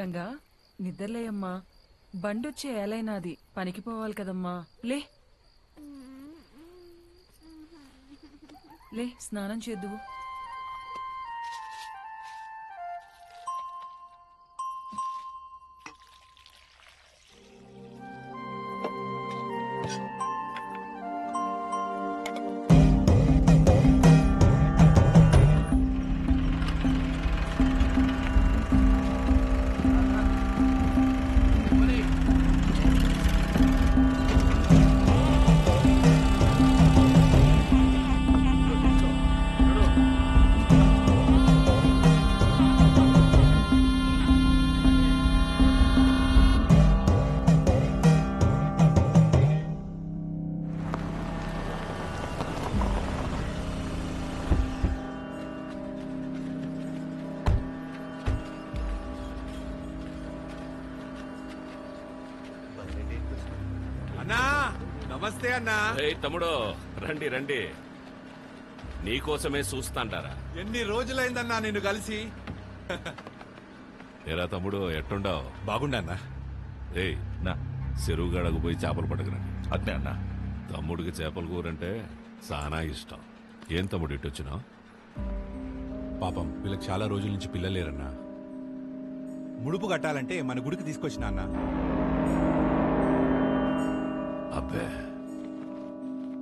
గంగా నిద్రలేయమ్మా. బండొచ్చే ఏలైనాది పనికి పోవాలి కదమ్మా. లే. లే స్నానం చేద్దువు. నమస్తే అన్నా. ఏయ్ తమ్ముడు రండి రండి. నీకోసమే చూస్తాంటారా ఎన్ని రోజులైందన్నా నిన్ను కలిసి? ఏరా తమ్ముడు ఎట్టుండావు? బాగుండన్నా ఏయ్ నా చెరువు గడకు పోయి చేపలు పడకరండి అట్నే అన్నా. తమ్ముడికి చేపల కూరంటే చాలా ఇష్టం. ఏం తమ్ముడు ఇటు వచ్చినావు? పాపం వీళ్ళకి చాలా రోజుల నుంచి పిల్లలేరన్నా ముడుపు కట్టాలంటే మన గుడికి తీసుకొచ్చిన అన్నా. అబ్బే.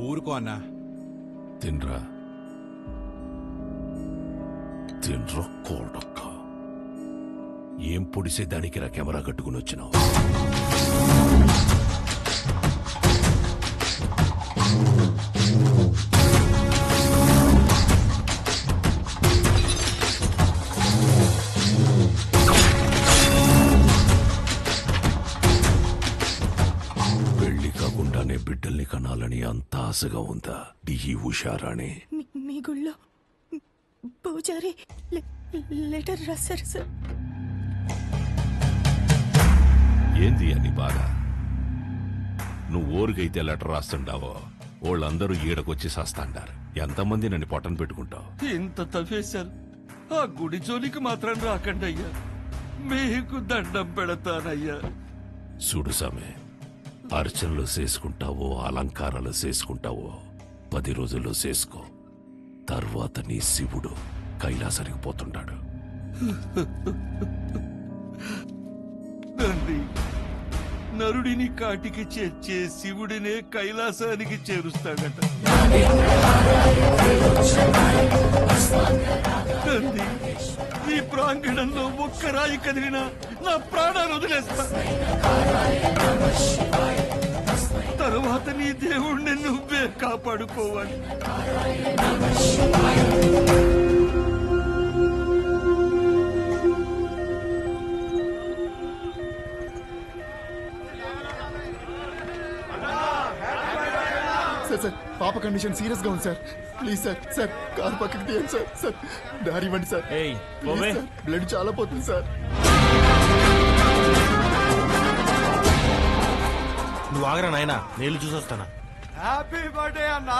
ఊరుకో అన్నా. తినరా. తినరా కోడక్క. ఏం పొడిసే దానికి రా కెమెరా కట్టుకుని వచ్చినావు? ఉందా డిహి ఉషారాణి మీ గుళ్ళో. పూజారి లెటర్ రాశారు సార్. ఏంది అని బాధ? నువ్వు ఊరికైతే లెటర్ రాస్తుండావో వాళ్ళందరూ ఈడకొచ్చి సస్తాండారు. ఎంతమంది నన్ను పొట్టను పెట్టుకుంటావు? ఇంత తవ్వేశారు ఆ గుడి జోలికి మాత్రం రాకండి అయ్యా మీకు దండం పెడతానయ్యా. చూడు సామె అర్చనలు చేసుకుంటావో అలంకారాలు చేసుకుంటావో పది రోజుల్లో చేసుకో తర్వాత నీ శివుడు కైలాసానికి పోతుంటాడు. నరుడిని కాటికి చేర్చే శివుడినే కైలాసానికి చేరుస్తాడట. తండ్రి ఈ ప్రాంగణంలో ఒక్క రాయి కదిలినా నా ప్రాణాలు వదిలేస్తా. తరువాత నీ దేవుణ్ణి నువ్వే కాపాడుకోవాలి. సార్ సార్ పాప కండిషన్ సీరియస్గా ఉంది sir. Please sir sir car పక్కకి తీయండి సార్ సార్. దారి ఇవ్వండి. సార్ బ్లడ్ చాలా పోతుంది సార్. నువ్వు ఆగరా నాయనా నేను చూసొస్తానా? హ్యాపీ బర్త్డే అన్నా.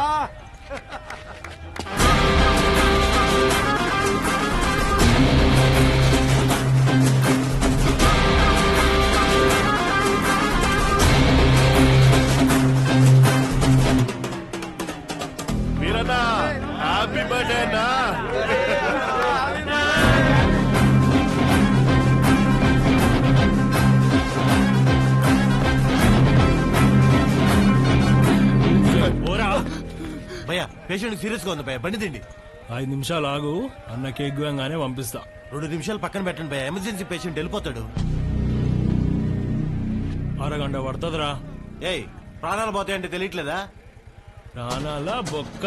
పేషెంట్ సీరియస్గా ఉంది భయ బండి తిండి. ఐదు నిమిషాలు ఆగు అన్న కేక్ గోయంగానే పంపిస్తా. రెండు నిమిషాలు పక్కన పెట్టండి భయ ఎమర్జెన్సీ పేషెంట్ వెళ్ళిపోతాడు. అరగంట పడుతుందిరా. ఏయ్ ప్రాణాలు పోతాయంటే తెలియట్లేదా? ప్రాణాల బొక్క.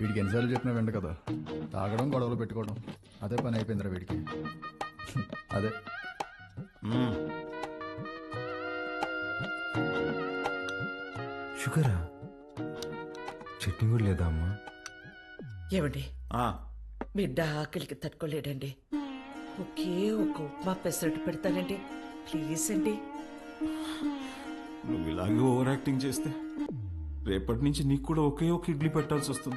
వీడికి ఎన్నిసార్లు చెప్పినా వెంట కదా. తాగడం గొడవలు పెట్టుకోవడం. అదే పని అయిపోయిందిరా వీడికి. అదే. షుగరా? చట్నీ కూడా లేదా అమ్మా? ఏమండి? ఆ, బిడ్డ ఆకలికి తట్టుకోలేడండి. ఒకే ఒక ఉప్మా పెసరట్టు పెడతానండి. ప్లీజ్ అండి. నువ్వు ఇలాగే ఓవర్ యాక్టింగ్ చేస్తే రేపటి నుంచి నీకు కూడా ఒకే ఒక ఇడ్లీ పెట్టాల్సి వస్తుంది.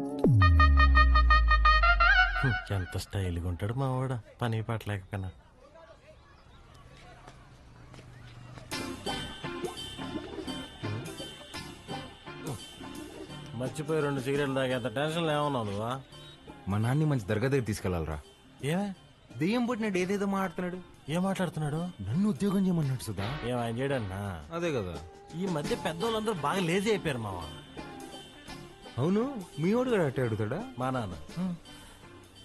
ఎంత స్టైల్గా ఉంటాడు మా వాడు పని పాట లేకపోయినా మర్చిపోయి రెండు సిగరెట్లు తాగేంత టెన్షన్ ఏమన్నావు నువ్వా? మా నాన్ని మంచి దర్గా దగ్గర తీసుకెళ్ళాలరా ఏమే? దెయ్యం పుట్టినట్టు ఏదేదో మాట్లాడుతున్నాడు. ఏం మాట్లాడుతున్నాడు? నన్ను ఉద్యోగం చేయమన్నాడు సుధా. ఏం ఆయన చేయడన్నా అదే కదా. ఈ మధ్య పెద్దోళ్ళందరూ బాగా లేజీ అయిపోయారు మావా. అవును? మీ వాడు కూడా అట్టే అడుగుతాడా? మా నాన్న.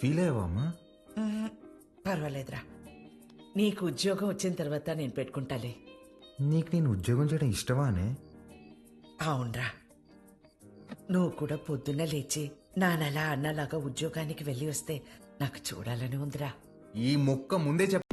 ఫీల్ అయ్యావా అమ్మా ఉహుం, పర్వాలేదురా. నీకు ఉద్యోగం వచ్చిన తర్వాత నేను పెట్టుకుంటాలే. నీకు నేను ఉద్యోగం చేయడం ఇష్టమానే? అవునరా. నువ్వు కూడా పొద్దున్న లేచి నానలా అన్నలాగా ఉద్యోగానికి వెళ్ళి వస్తే నాకు చూడాలని ఉందిరా. ఈ మొక్క ముందే చెప్ప.